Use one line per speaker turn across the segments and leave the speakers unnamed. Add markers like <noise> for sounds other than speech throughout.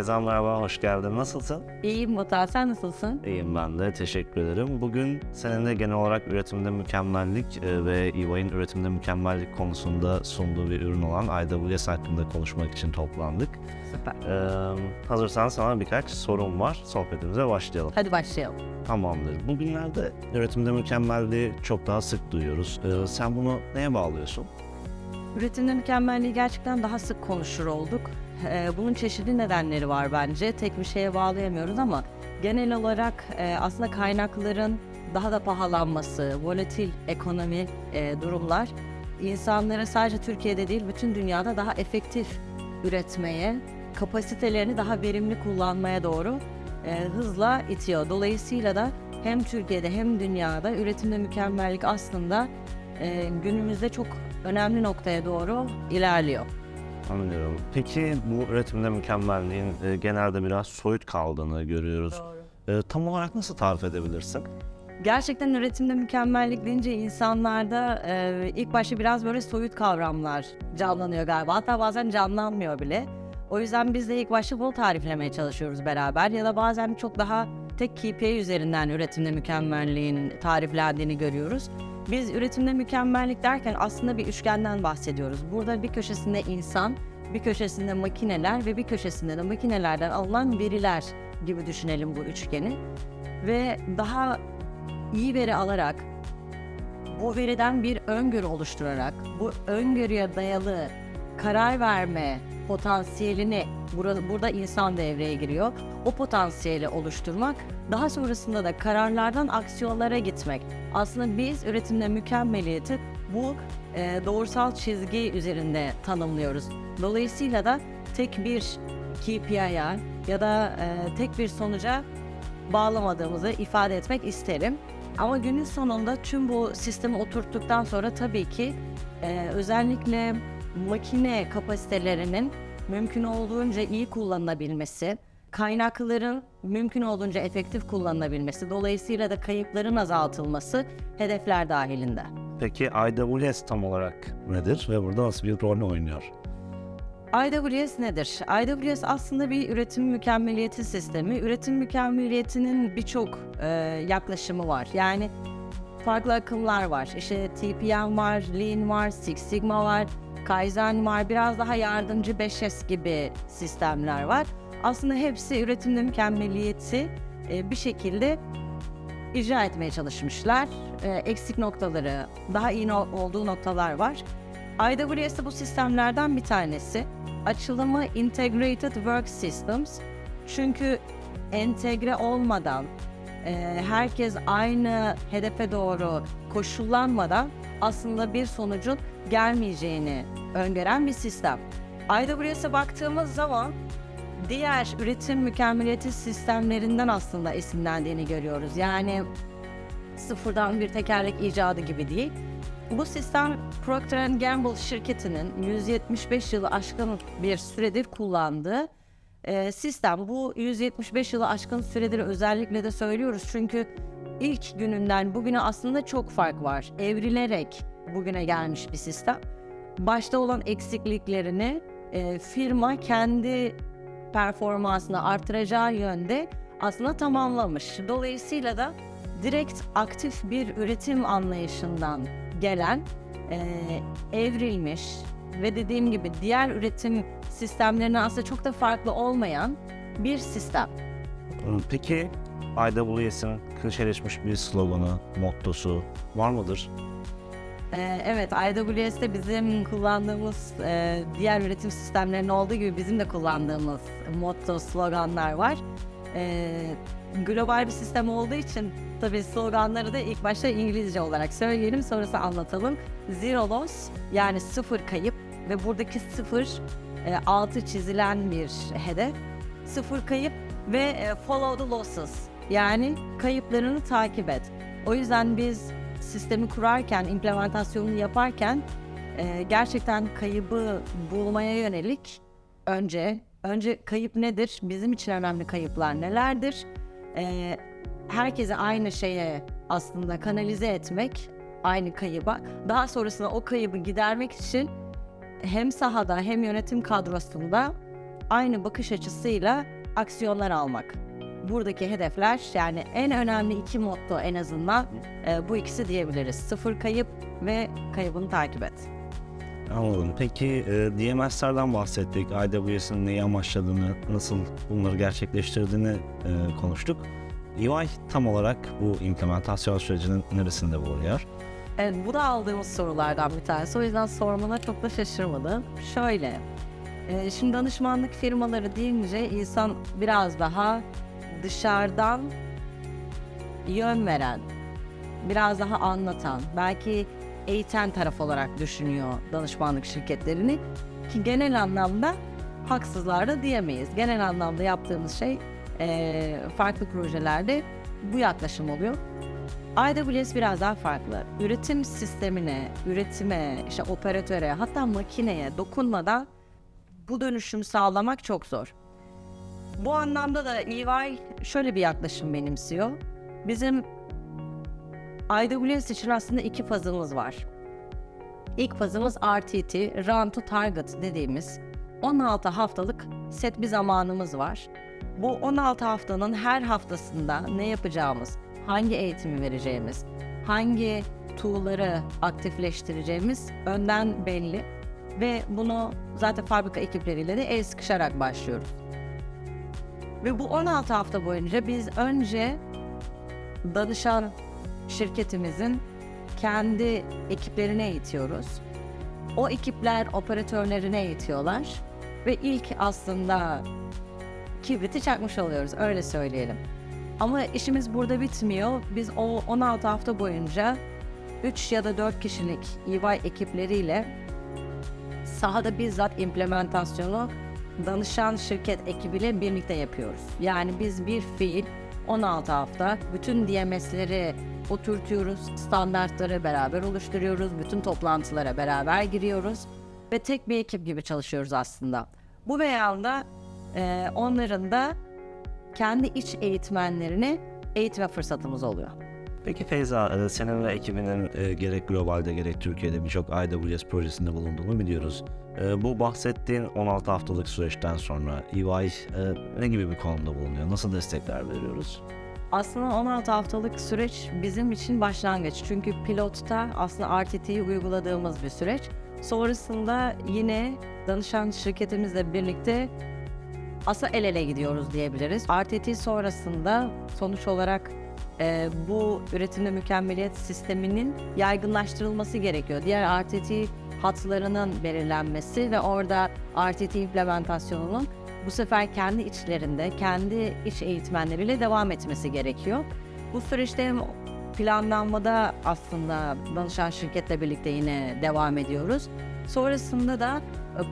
Beyza merhaba, hoş geldin. Nasılsın?
İyiyim Batuhan, sen nasılsın?
İyiyim ben de, teşekkür ederim. Bugün seninle genel olarak üretimde mükemmellik e, ve EY'in üretimde mükemmellik konusunda sunduğu bir ürün olan IWS hakkında konuşmak için toplandık.
Süper.
Ee, hazırsan sana birkaç sorum var, sohbetimize başlayalım.
Hadi başlayalım.
Tamamdır. Bugünlerde üretimde mükemmelliği çok daha sık duyuyoruz. Ee, sen bunu neye bağlıyorsun?
Üretimde mükemmelliği gerçekten daha sık konuşur olduk. Ee, bunun çeşitli nedenleri var bence. Tek bir şeye bağlayamıyoruz ama genel olarak e, aslında kaynakların daha da pahalanması, volatil ekonomi e, durumlar insanları sadece Türkiye'de değil bütün dünyada daha efektif üretmeye, kapasitelerini daha verimli kullanmaya doğru e, hızla itiyor. Dolayısıyla da hem Türkiye'de hem dünyada üretimde mükemmellik aslında e, günümüzde çok önemli noktaya doğru ilerliyor.
Anlıyorum. Peki bu üretimde mükemmelliğin e, genelde biraz soyut kaldığını görüyoruz. E, tam olarak nasıl tarif edebilirsin?
Gerçekten üretimde mükemmellik deyince insanlarda e, ilk başta biraz böyle soyut kavramlar canlanıyor galiba. Hatta bazen canlanmıyor bile. O yüzden biz de ilk başta bunu tariflemeye çalışıyoruz beraber. Ya da bazen çok daha tek KPI üzerinden üretimde mükemmelliğin tariflendiğini görüyoruz. Biz üretimde mükemmellik derken aslında bir üçgenden bahsediyoruz. Burada bir köşesinde insan, bir köşesinde makineler ve bir köşesinde de makinelerden alınan veriler gibi düşünelim bu üçgeni. Ve daha iyi veri alarak, bu veriden bir öngörü oluşturarak, bu öngörüye dayalı karar verme potansiyelini, burada, burada insan devreye giriyor, o potansiyeli oluşturmak, daha sonrasında da kararlardan aksiyonlara gitmek. Aslında biz üretimde mükemmeliyeti bu e, doğrusal çizgi üzerinde tanımlıyoruz. Dolayısıyla da tek bir KPI'ye ya da e, tek bir sonuca bağlamadığımızı ifade etmek isterim. Ama günün sonunda tüm bu sistemi oturttuktan sonra tabii ki e, özellikle makine kapasitelerinin mümkün olduğunca iyi kullanılabilmesi, kaynakların mümkün olduğunca efektif kullanılabilmesi, dolayısıyla da kayıpların azaltılması hedefler dahilinde.
Peki IWS tam olarak nedir ve burada nasıl bir rol oynuyor?
IWS nedir? IWS aslında bir üretim mükemmeliyeti sistemi. Üretim mükemmeliyetinin birçok e, yaklaşımı var. Yani farklı akımlar var. İşte TPM var, Lean var, Six Sigma var, Kaizen var, biraz daha yardımcı 5S gibi sistemler var. Aslında hepsi üretimde mükemmeliyeti e, bir şekilde icra etmeye çalışmışlar. E, eksik noktaları, daha iyi no- olduğu noktalar var. IWS bu sistemlerden bir tanesi. Açılımı Integrated Work Systems. Çünkü entegre olmadan, e, herkes aynı hedefe doğru koşullanmadan aslında bir sonucun gelmeyeceğini öngören bir sistem. IWS'e baktığımız zaman diğer üretim mükemmeliyeti sistemlerinden aslında esinlendiğini görüyoruz. Yani sıfırdan bir tekerlek icadı gibi değil. Bu sistem Procter Gamble şirketinin 175 yılı aşkın bir süredir kullandığı e, sistem. Bu 175 yılı aşkın süredir özellikle de söylüyoruz çünkü ilk gününden bugüne aslında çok fark var. Evrilerek bugüne gelmiş bir sistem. Başta olan eksikliklerini e, firma kendi performansını artıracağı yönde aslında tamamlamış. Dolayısıyla da direkt aktif bir üretim anlayışından gelen, e, evrilmiş ve dediğim gibi diğer üretim sistemlerinden aslında çok da farklı olmayan bir sistem.
Peki IWS'in klişeleşmiş bir sloganı, mottosu var mıdır?
Ee, evet, IWS'de bizim kullandığımız e, diğer üretim sistemlerinin olduğu gibi bizim de kullandığımız motto, sloganlar var. Ee, global bir sistem olduğu için tabii sloganları da ilk başta İngilizce olarak söyleyelim, sonrası anlatalım. Zero loss yani sıfır kayıp ve buradaki sıfır altı çizilen bir hedef. Sıfır kayıp ve e, follow the losses yani kayıplarını takip et. O yüzden biz sistemi kurarken, implementasyonunu yaparken e, gerçekten kaybı bulmaya yönelik önce önce kayıp nedir? Bizim için önemli kayıplar nelerdir? E, herkese aynı şeye aslında kanalize etmek, aynı kayıba. Daha sonrasında o kaybı gidermek için hem sahada hem yönetim kadrosunda aynı bakış açısıyla aksiyonlar almak. Buradaki hedefler yani en önemli iki motto en azından e, bu ikisi diyebiliriz. Sıfır kayıp ve kaybını takip et.
Anladım. Peki e, DMS'lerden bahsettik. IWS'in neyi amaçladığını, nasıl bunları gerçekleştirdiğini e, konuştuk. EY tam olarak bu implementasyon sürecinin neresinde bulunuyor?
Evet, bu da aldığımız sorulardan bir tanesi. O yüzden sormana çok da şaşırmadım. Şöyle, e, şimdi danışmanlık firmaları deyince insan biraz daha dışarıdan yön veren, biraz daha anlatan, belki eğiten taraf olarak düşünüyor danışmanlık şirketlerini. Ki genel anlamda haksızlar da diyemeyiz. Genel anlamda yaptığımız şey e, farklı projelerde bu yaklaşım oluyor. AWS biraz daha farklı. Üretim sistemine, üretime, işte operatöre, hatta makineye dokunmadan bu dönüşümü sağlamak çok zor. Bu anlamda da EY şöyle bir yaklaşım benimsiyor. Bizim AWS için aslında iki fazımız var. İlk fazımız RTT, Run to Target dediğimiz 16 haftalık set bir zamanımız var. Bu 16 haftanın her haftasında ne yapacağımız, hangi eğitimi vereceğimiz, hangi tool'ları aktifleştireceğimiz önden belli ve bunu zaten fabrika ekipleriyle de el sıkışarak başlıyoruz. Ve bu 16 hafta boyunca biz önce danışan şirketimizin kendi ekiplerine eğitiyoruz. O ekipler operatörlerine eğitiyorlar ve ilk aslında kibriti çakmış oluyoruz öyle söyleyelim. Ama işimiz burada bitmiyor. Biz o 16 hafta boyunca 3 ya da 4 kişilik EY ekipleriyle sahada bizzat implementasyonu danışan şirket ekibiyle birlikte yapıyoruz. Yani biz bir fiil 16 hafta bütün DMS'leri oturtuyoruz, standartları beraber oluşturuyoruz, bütün toplantılara beraber giriyoruz ve tek bir ekip gibi çalışıyoruz aslında. Bu beyanda e, onların da kendi iç eğitmenlerini eğitme fırsatımız oluyor.
Peki Feyza, e, senin ve ekibinin e, gerek globalde gerek Türkiye'de birçok AWS projesinde bulunduğunu biliyoruz. E, Bu bahsettiğin 16 haftalık süreçten sonra EY e, ne gibi bir konumda bulunuyor? Nasıl destekler veriyoruz?
Aslında 16 haftalık süreç bizim için başlangıç. Çünkü pilotta aslında RTT'yi uyguladığımız bir süreç. Sonrasında yine danışan şirketimizle birlikte aslında el ele gidiyoruz diyebiliriz. RTT sonrasında sonuç olarak e, bu üretimde mükemmeliyet sisteminin yaygınlaştırılması gerekiyor. Diğer RTT hatlarının belirlenmesi ve orada RTT implementasyonunun bu sefer kendi içlerinde, kendi iç eğitmenleriyle devam etmesi gerekiyor. Bu süreçte hem planlanmada aslında danışan şirketle birlikte yine devam ediyoruz. Sonrasında da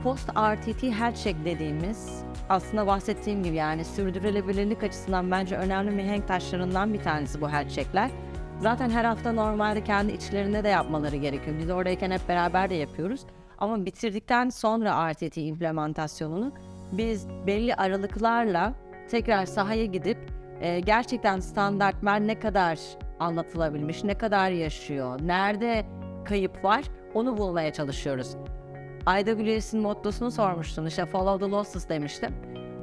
post RTT health check dediğimiz aslında bahsettiğim gibi yani sürdürülebilirlik açısından bence önemli mihenk taşlarından bir tanesi bu health checkler. Zaten her hafta normalde kendi içlerinde de yapmaları gerekiyor. Biz oradayken hep beraber de yapıyoruz. Ama bitirdikten sonra RTT implementasyonunu biz belli aralıklarla tekrar sahaya gidip e, gerçekten standartlar ne kadar anlatılabilmiş, ne kadar yaşıyor, nerede kayıp var onu bulmaya çalışıyoruz. IWS'in mottosunu sormuştun işte follow the losses demiştim.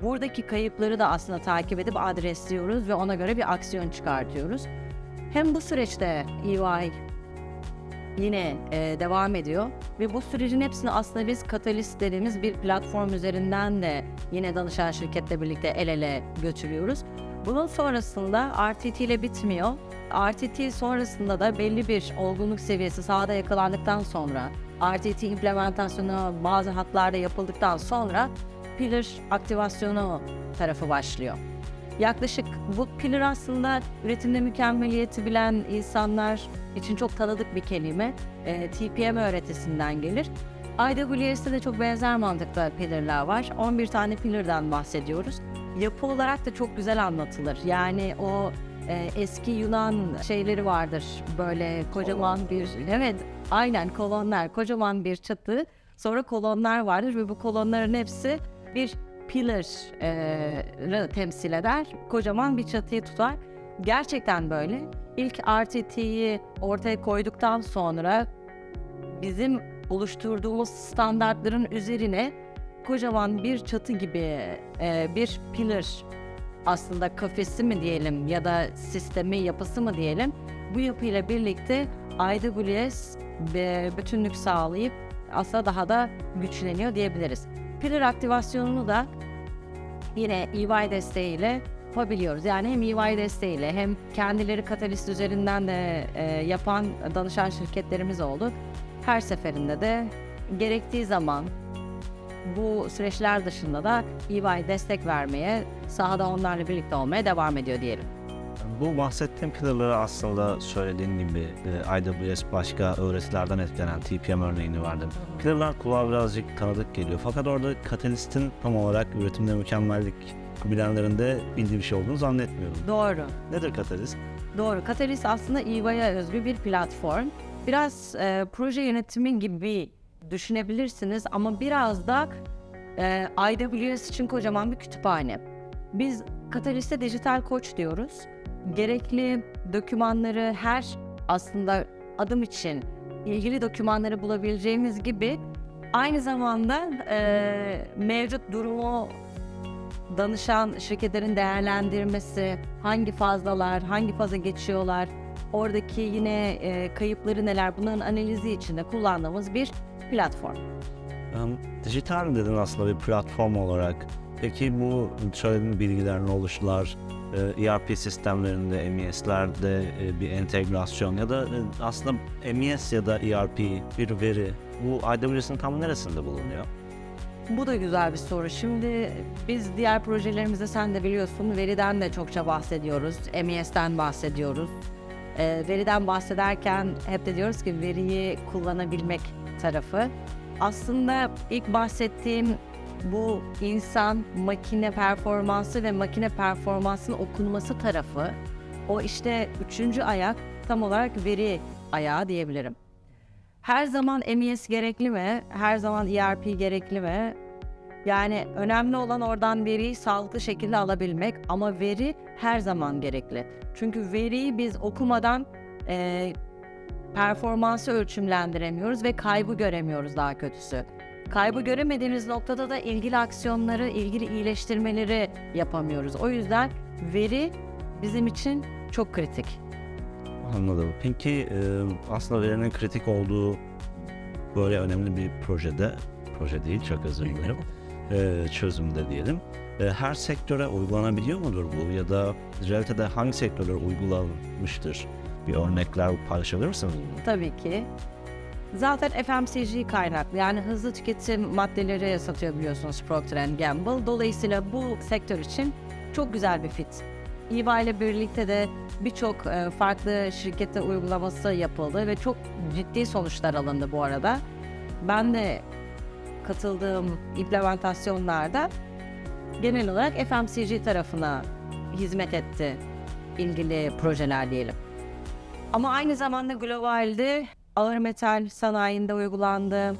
Buradaki kayıpları da aslında takip edip adresliyoruz ve ona göre bir aksiyon çıkartıyoruz. Hem bu süreçte EY yine e, devam ediyor ve bu sürecin hepsini aslında biz Catalyst dediğimiz bir platform üzerinden de yine danışan şirketle birlikte el ele götürüyoruz. Bunun sonrasında RTT ile bitmiyor. RTT sonrasında da belli bir olgunluk seviyesi sahada yakalandıktan sonra RTT implementasyonu bazı hatlarda yapıldıktan sonra pillar aktivasyonu tarafı başlıyor. Yaklaşık bu pillar aslında üretimde mükemmeliyeti bilen insanlar için çok tanıdık bir kelime. E, TPM öğretisinden gelir. IWS'de de çok benzer mantıkta pillarlar var. 11 tane pillardan bahsediyoruz. Yapı olarak da çok güzel anlatılır. Yani o e, eski Yunan şeyleri vardır. Böyle kocaman bir, evet aynen kolonlar, kocaman bir çatı. Sonra kolonlar vardır ve bu kolonların hepsi bir pillar'ı temsil eder. Kocaman bir çatıyı tutar. Gerçekten böyle. İlk RTT'yi ortaya koyduktan sonra bizim oluşturduğumuz standartların üzerine kocaman bir çatı gibi e, bir pillar aslında kafesi mi diyelim ya da sistemi yapısı mı diyelim bu yapıyla birlikte ve bütünlük sağlayıp aslında daha da güçleniyor diyebiliriz. Pillar aktivasyonunu da yine EY desteğiyle yapabiliyoruz. Yani hem EY desteğiyle hem kendileri katalist üzerinden de e, yapan danışan şirketlerimiz oldu. Her seferinde de gerektiği zaman bu süreçler dışında da EY destek vermeye, sahada onlarla birlikte olmaya devam ediyor diyelim.
Bu bahsettiğim pillarları aslında söylediğin gibi e, AWS başka öğretilerden etkilenen TPM örneğini verdim. Pillarlar kulağa birazcık tanıdık geliyor. Fakat orada Catalyst'in tam olarak üretimde mükemmellik bilenlerinde bildiği bir şey olduğunu zannetmiyorum.
Doğru.
Nedir Catalyst?
Doğru. Catalyst aslında EY'ye özgü bir platform. Biraz e, proje yönetimi gibi düşünebilirsiniz ama biraz da e, AWS için kocaman bir kütüphane. Biz Catalyst'e dijital koç diyoruz. Gerekli dokümanları her aslında adım için ilgili dokümanları bulabileceğimiz gibi aynı zamanda e, mevcut durumu danışan şirketlerin değerlendirmesi, hangi fazlalar, hangi faza geçiyorlar, oradaki yine e, kayıpları neler bunların analizi için de kullandığımız bir platform.
Um, dijital dedin aslında bir platform olarak. Peki bu söylediğin bilgiler ne oluştular? E, ERP sistemlerinde, MES'lerde e, bir entegrasyon ya da e, aslında MES ya da ERP bir veri bu AWS'in tam neresinde bulunuyor?
Bu da güzel bir soru. Şimdi biz diğer projelerimizde sen de biliyorsun veriden de çokça bahsediyoruz. MES'ten bahsediyoruz. Ee, veriden bahsederken hep de diyoruz ki veriyi kullanabilmek tarafı. Aslında ilk bahsettiğim bu insan makine performansı ve makine performansının okunması tarafı o işte üçüncü ayak tam olarak veri ayağı diyebilirim. Her zaman MES gerekli mi? Her zaman ERP gerekli mi? Yani önemli olan oradan veriyi sağlıklı şekilde alabilmek ama veri her zaman gerekli. Çünkü veriyi biz okumadan e, performansı ölçümlendiremiyoruz ve kaybı göremiyoruz daha kötüsü. Kaybı göremediğimiz noktada da ilgili aksiyonları, ilgili iyileştirmeleri yapamıyoruz. O yüzden veri bizim için çok kritik.
Anladım. Peki e, aslında verinin kritik olduğu böyle önemli bir projede, proje değil çok özür dilerim, çözümde diyelim. E, her sektöre uygulanabiliyor mudur bu ya da realitede hangi sektörlere uygulanmıştır? Bir örnekler paylaşabilir misiniz?
Tabii ki. Zaten FMCG kaynaklı yani hızlı tüketim maddeleri satıyor biliyorsunuz Procter Gamble. Dolayısıyla bu sektör için çok güzel bir fit. EY ile birlikte de birçok e, farklı şirkette uygulaması yapıldı ve çok ciddi sonuçlar alındı bu arada. Ben de katıldığım implementasyonlarda genel olarak FMCG tarafına hizmet etti ilgili projeler diyelim. Ama aynı zamanda globalde ağır metal sanayinde uygulandı,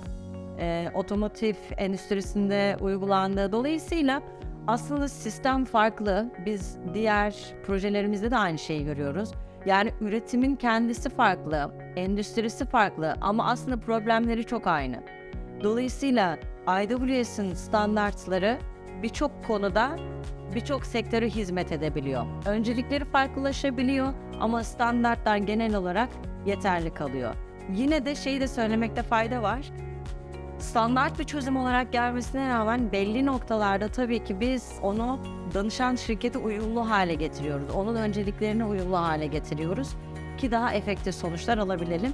e, otomotiv endüstrisinde uygulandı. Dolayısıyla aslında sistem farklı. Biz diğer projelerimizde de aynı şeyi görüyoruz. Yani üretimin kendisi farklı, endüstrisi farklı ama aslında problemleri çok aynı. Dolayısıyla AWS'in standartları birçok konuda birçok sektöre hizmet edebiliyor. Öncelikleri farklılaşabiliyor ama standartlar genel olarak yeterli kalıyor. Yine de şeyi de söylemekte fayda var. Standart bir çözüm olarak gelmesine rağmen belli noktalarda tabii ki biz onu danışan şirkete uyumlu hale getiriyoruz. Onun önceliklerine uyumlu hale getiriyoruz ki daha efektif sonuçlar alabilelim.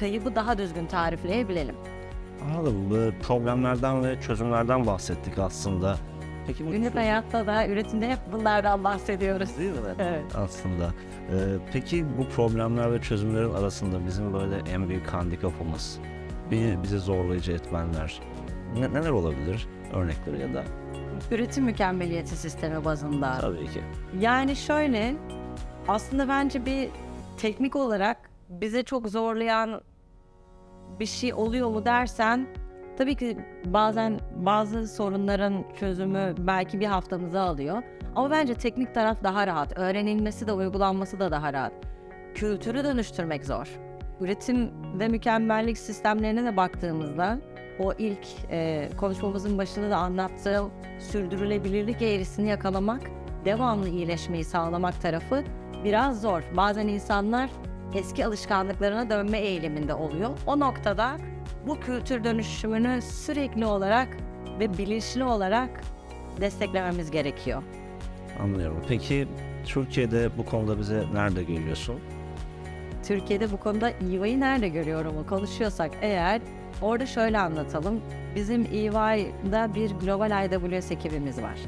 Kaybı daha düzgün tarifleyebilelim.
Anladım. Problemlerden ve çözümlerden bahsettik aslında. Peki bu
Günlük hayatta da üretimde hep bunlardan bahsediyoruz.
değil mi? <laughs>
Evet.
aslında. Ee, peki bu problemler ve çözümlerin arasında bizim böyle en büyük handikapımız, bir bizi zorlayıcı etmenler ne- neler olabilir? Örnekleri ya da
Üretim mükemmeliyeti sistemi bazında.
tabii ki.
Yani şöyle, aslında bence bir teknik olarak bize çok zorlayan bir şey oluyor mu dersen, tabii ki bazen bazı sorunların çözümü belki bir haftamızı alıyor. Ama bence teknik taraf daha rahat, öğrenilmesi de uygulanması da daha rahat. Kültürü dönüştürmek zor. Üretim ve mükemmellik sistemlerine de baktığımızda o ilk e, konuşmamızın başında da anlattığım sürdürülebilirlik eğrisini yakalamak, devamlı iyileşmeyi sağlamak tarafı biraz zor. Bazen insanlar eski alışkanlıklarına dönme eğiliminde oluyor. O noktada bu kültür dönüşümünü sürekli olarak ve bilinçli olarak desteklememiz gerekiyor.
Anlıyorum. Peki Türkiye'de bu konuda bize nerede görüyorsun?
Türkiye'de bu konuda EY'yi nerede görüyorum konuşuyorsak eğer orada şöyle anlatalım. Bizim EY'da bir global IWS ekibimiz var.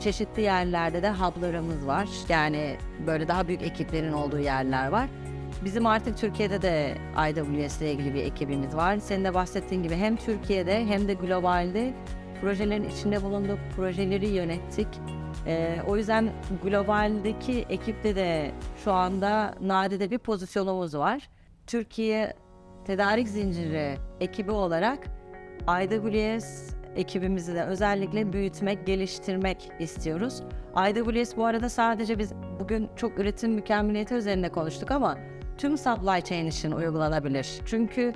Çeşitli yerlerde de hub'larımız var. Yani böyle daha büyük ekiplerin olduğu yerler var. Bizim artık Türkiye'de de IWS ile ilgili bir ekibimiz var. Senin de bahsettiğin gibi hem Türkiye'de hem de globalde projelerin içinde bulunduk, projeleri yönettik. Ee, o yüzden globaldeki ekipte de şu anda nadide bir pozisyonumuz var. Türkiye tedarik zinciri ekibi olarak IWS ekibimizi de özellikle büyütmek, geliştirmek istiyoruz. IWS bu arada sadece biz bugün çok üretim mükemmeliyeti üzerine konuştuk ama tüm supply chain için uygulanabilir. Çünkü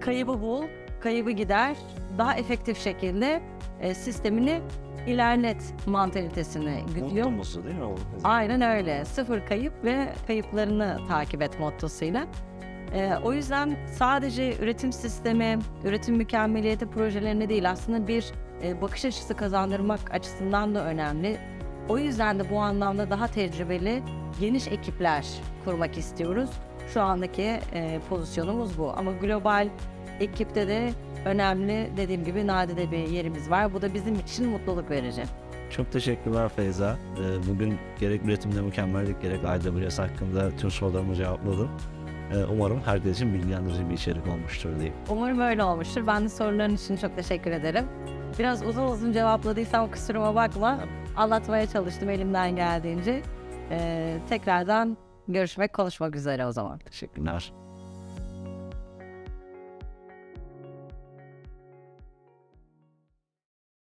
kaybı bul, kaybı gider, daha efektif şekilde e, sistemini ilerlet mantalitesini güdüyor.
Mutlu musun değil mi? o?
Aynen öyle. Sıfır kayıp ve kayıplarını takip et mottosuyla. Ee, o yüzden sadece üretim sistemi, üretim mükemmeliyeti projelerine değil aslında bir e, bakış açısı kazandırmak açısından da önemli. O yüzden de bu anlamda daha tecrübeli, geniş ekipler kurmak istiyoruz. Şu andaki e, pozisyonumuz bu. Ama global ekipte de önemli dediğim gibi nadide bir yerimiz var. Bu da bizim için mutluluk verici.
Çok teşekkürler Feyza. Ee, Bugün gerek üretimde mükemmellik gerek IWS hakkında tüm sorularımı cevapladın. Ee, Umarım herkes için bilgilendirici bir içerik olmuştur diyeyim.
Umarım öyle olmuştur. Ben de soruların için çok teşekkür ederim. Biraz uzun uzun cevapladıysam kusuruma bakma. Anlatmaya çalıştım elimden geldiğince. Ee, tekrardan görüşmek, konuşmak üzere o zaman.
Teşekkürler.